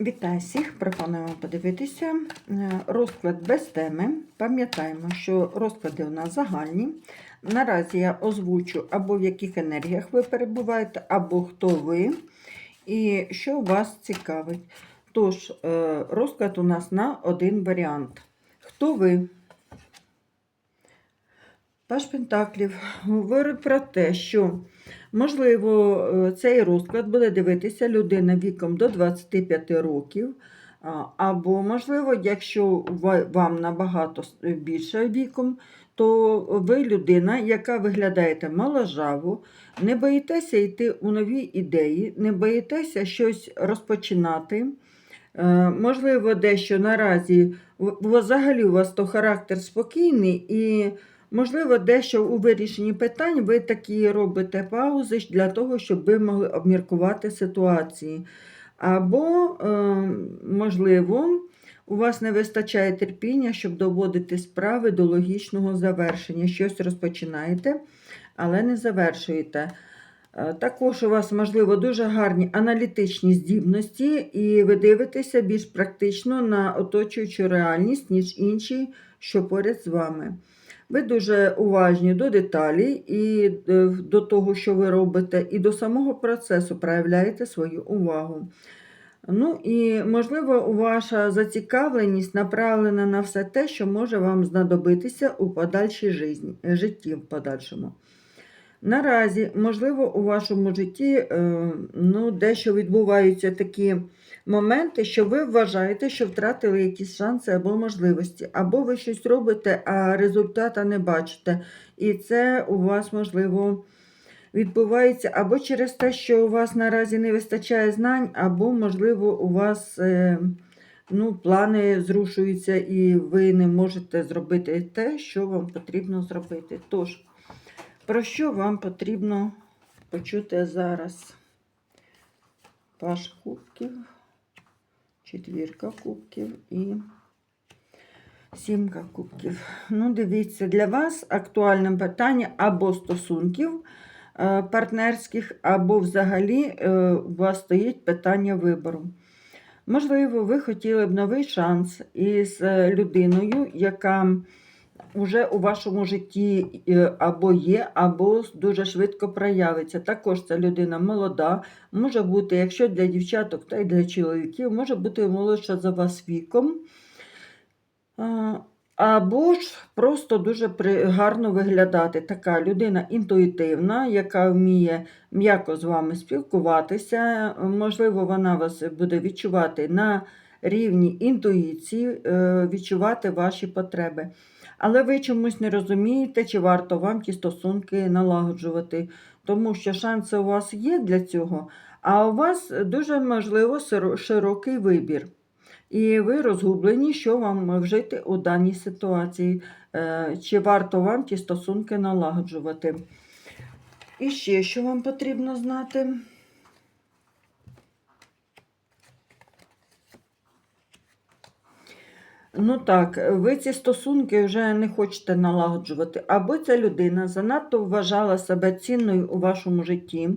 Вітаю всіх! Пропонуємо подивитися е, розклад без теми. Пам'ятаємо, що розклади у нас загальні. Наразі я озвучу, або в яких енергіях ви перебуваєте, або хто ви, і що вас цікавить. Тож, е, розклад у нас на один варіант. Хто ви? Паш Пентаклів говорить про те, що можливо е, цей розклад буде дивитися людина віком до 25 років. Або, можливо, якщо вам набагато більше віком, то ви людина, яка виглядаєте моложаво, не боїтеся йти у нові ідеї, не боїтеся щось розпочинати. Е, Можливо, дещо наразі взагалі у вас то характер спокійний і Можливо, дещо у вирішенні питань ви такі робите паузи для того, щоб ви могли обміркувати ситуації. Або, е, можливо, у вас не вистачає терпіння, щоб доводити справи до логічного завершення. Щось розпочинаєте, але не завершуєте. Е, Також у вас, можливо, дуже гарні аналітичні здібності, і ви дивитеся більш практично на оточуючу реальність, ніж інші, що поряд з вами. Ви дуже уважні до деталей і е, до того, що ви робите, і до самого процесу проявляєте свою увагу. Ну і, можливо, ваша зацікавленість направлена на все те, що може вам знадобитися у подальшій житті, житті в подальшому. Наразі, можливо, у вашому житті е, ну, дещо відбуваються такі моменти, що ви вважаєте, що втратили якісь шанси або можливості, або ви щось робите, а результата не бачите. І це у вас, можливо, відбувається або через те, що у вас наразі не вистачає знань, або, можливо, у вас е, ну, плани зрушуються, і ви не можете зробити те, що вам потрібно зробити. Тож, про що вам потрібно почути зараз? Паш кубків, четвірка кубків і сімка кубків. Ну, дивіться, для вас актуальне питання або стосунків е, партнерських, або взагалі е, у вас стоїть питання вибору. Можливо, ви хотіли б новий шанс із е, людиною, яка вже у вашому житті е, або є, або дуже швидко проявиться. Також ця людина молода, може бути, якщо для дівчаток, та й для чоловіків, може бути молодша за вас віком. Або ж просто дуже гарно виглядати. Така людина інтуїтивна, яка вміє м'яко з вами спілкуватися. Можливо, вона вас буде відчувати на рівні інтуїції, е, відчувати ваші потреби. Але ви чомусь не розумієте, чи варто вам ті стосунки налагоджувати, тому що шанси у вас є для цього, а у вас дуже можливо широкий вибір. І ви розгублені, що вам вжити у даній ситуації, е, чи варто вам ті стосунки налагоджувати. І ще що вам потрібно знати? Ну так, ви ці стосунки вже не хочете налагоджувати, або ця людина занадто вважала себе цінною у вашому житті,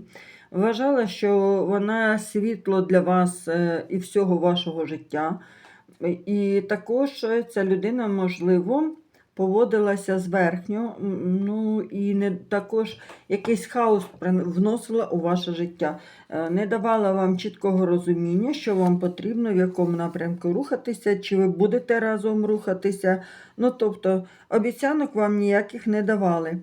вважала, що вона світло для вас е, і всього вашого життя. І також ця людина, можливо, поводилася зверхньо, ну і не також якийсь хаос вносила у ваше життя, Е, не давала вам чіткого розуміння, що вам потрібно, в якому напрямку рухатися, чи ви будете разом рухатися. Ну, тобто, обіцянок вам ніяких не давали.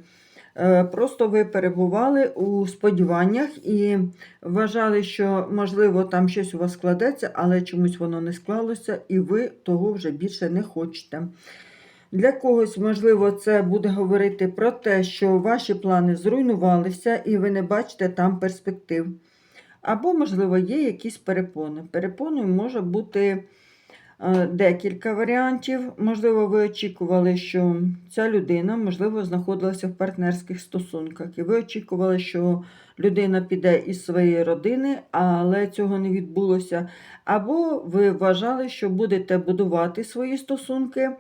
Е, Просто ви перебували у сподіваннях і вважали, що, можливо, там щось у вас складеться, але чомусь воно не склалося, і ви того вже більше не хочете. Для когось, можливо, це буде говорити про те, що ваші плани зруйнувалися і ви не бачите там перспектив. Або, можливо, є якісь перепони. Перепоною може бути е, декілька варіантів. Можливо, ви очікували, що ця людина, можливо, знаходилася в партнерських стосунках, і ви очікували, що людина піде із своєї родини, але цього не відбулося. Або ви вважали, що будете будувати свої стосунки.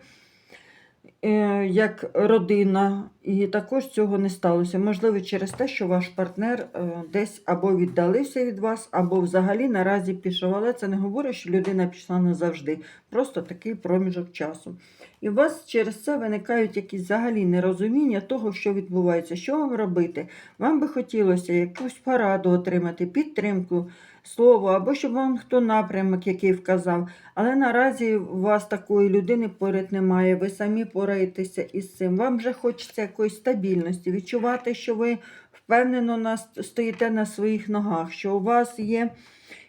Е, як родина, і також цього не сталося. Можливо, через те, що ваш партнер е, десь або віддалився від вас, або взагалі наразі пішов. Але це не говорить, що людина пішла назавжди. Просто такий проміжок часу. І у вас через це виникають якісь взагалі нерозуміння того, що відбувається, що вам робити. Вам би хотілося якусь пораду отримати, підтримку, слово, або щоб вам хто напрямок який вказав. Але наразі у вас такої людини поряд немає, ви самі пораєтеся із цим. Вам вже хочеться якоїсь стабільності, відчувати, що ви впевнено стоїте на своїх ногах, що у вас є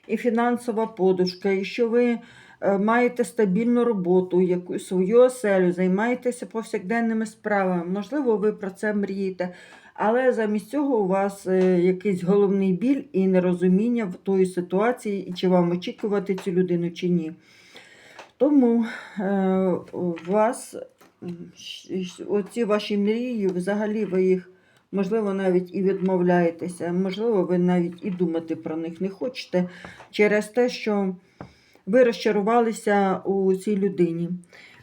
і фінансова подушка, і що ви маєте стабільну роботу, яку свою оселю, займаєтеся повсякденними справами. Можливо, ви про це мрієте. Але замість цього у вас е, якийсь головний біль і нерозуміння в тої ситуації, чи вам очікувати цю людину, чи ні. Тому е, у вас оці ваші мрії, взагалі ви їх, можливо, навіть і відмовляєтеся, можливо, ви навіть і думати про них не хочете через те, що ви розчарувалися у цій людині.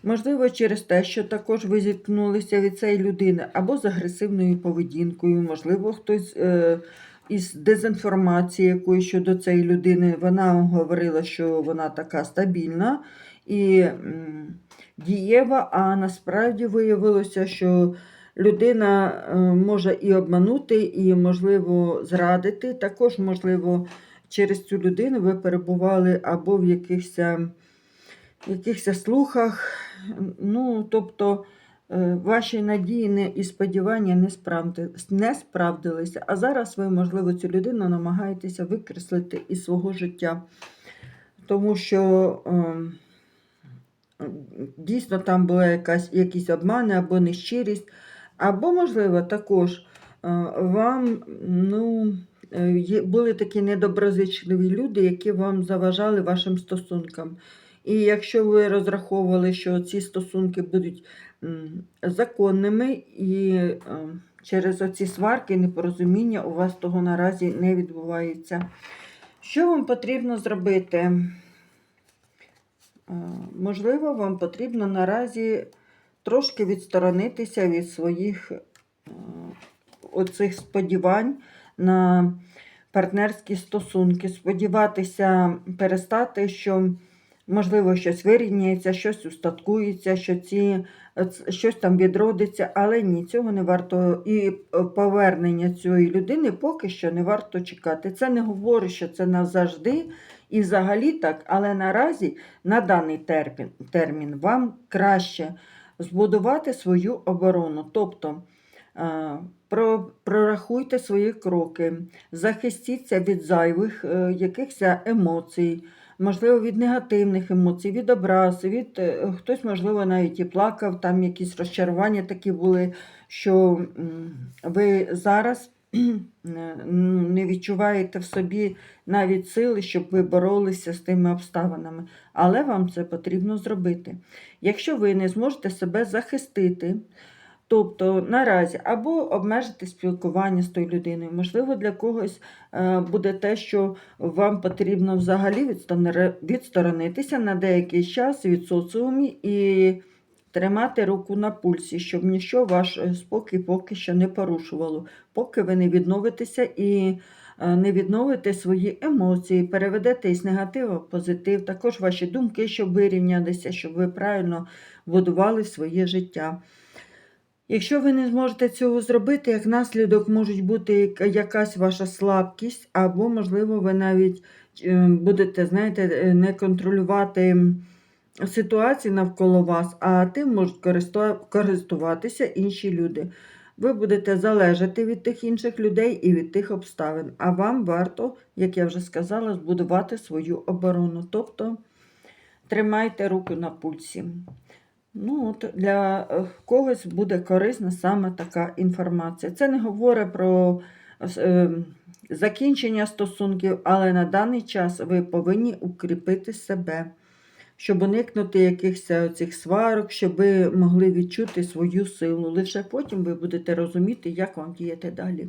Можливо, через те, що також ви зіткнулися від цієї людини або з агресивною поведінкою, можливо, хтось е, із дезінформації якоїсь щодо цієї людини, вона говорила, що вона така стабільна і дієва, а насправді виявилося, що людина е, може і обманути, і, можливо, зрадити. Також, можливо, через цю людину ви перебували або в якихось, якихось слухах. Ну, тобто е, ваші надії не, і сподівання не, справди, не справдилися. А зараз ви, можливо, цю людину намагаєтеся викреслити із свого життя. Тому що ем, дійсно там була якась, якісь обмани або нещирість, або, можливо, також е, вам ну, е, були такі недоброзичливі люди, які вам заважали вашим стосункам. І якщо ви розраховували, що ці стосунки будуть законними, і е, через оці сварки, непорозуміння у вас того наразі не відбувається. Що вам потрібно зробити? Е, Можливо, вам потрібно наразі трошки відсторонитися від своїх е, оцих сподівань на партнерські стосунки, сподіватися перестати, що можливо щось вирівняється, щось устаткується, що ці, щось там відродиться, але ні, цього не варто. І е, повернення цієї людини поки що не варто чекати. Це не говорить, що це назавжди і взагалі так, але наразі на даний термін, термін вам краще збудувати свою оборону. Тобто прорахуйте свої кроки, захистіться від зайвих е, якихось емоцій, можливо, від негативних емоцій, від образ, від е, хтось, можливо, навіть і плакав, там якісь розчарування такі були, що ви зараз е, ну, не відчуваєте в собі навіть сили, щоб ви боролися з тими обставинами. Але вам це потрібно зробити. Якщо ви не зможете себе захистити, тобто наразі або обмежити спілкування з тою людиною, можливо, для когось е, буде те, що вам потрібно взагалі відсторонитися на деякий час від соціуму і тримати руку на пульсі, щоб ніщо ваш е, спокій поки що не порушувало, поки ви не відновитеся і е, не відновите свої емоції, переведете із негативу в позитив, також ваші думки, щоб вирівнялися, щоб ви правильно будували своє життя. Якщо ви не зможете цього зробити, як наслідок можуть бути якась ваша слабкість, або, можливо, ви навіть е, будете, знаєте, е, не контролювати ситуації навколо вас, а тим можуть користуватися інші люди. Ви будете залежати від тих інших людей і від тих обставин. А вам варто, як я вже сказала, збудувати свою оборону. Тобто тримайте руку на пульсі. Ну, от для е, когось буде корисна саме така інформація. Це не говорить про е, закінчення стосунків, але на даний час ви повинні укріпити себе, щоб уникнути якихось цих сварок, щоб ви могли відчути свою силу. Лише потім ви будете розуміти, як вам діяти далі.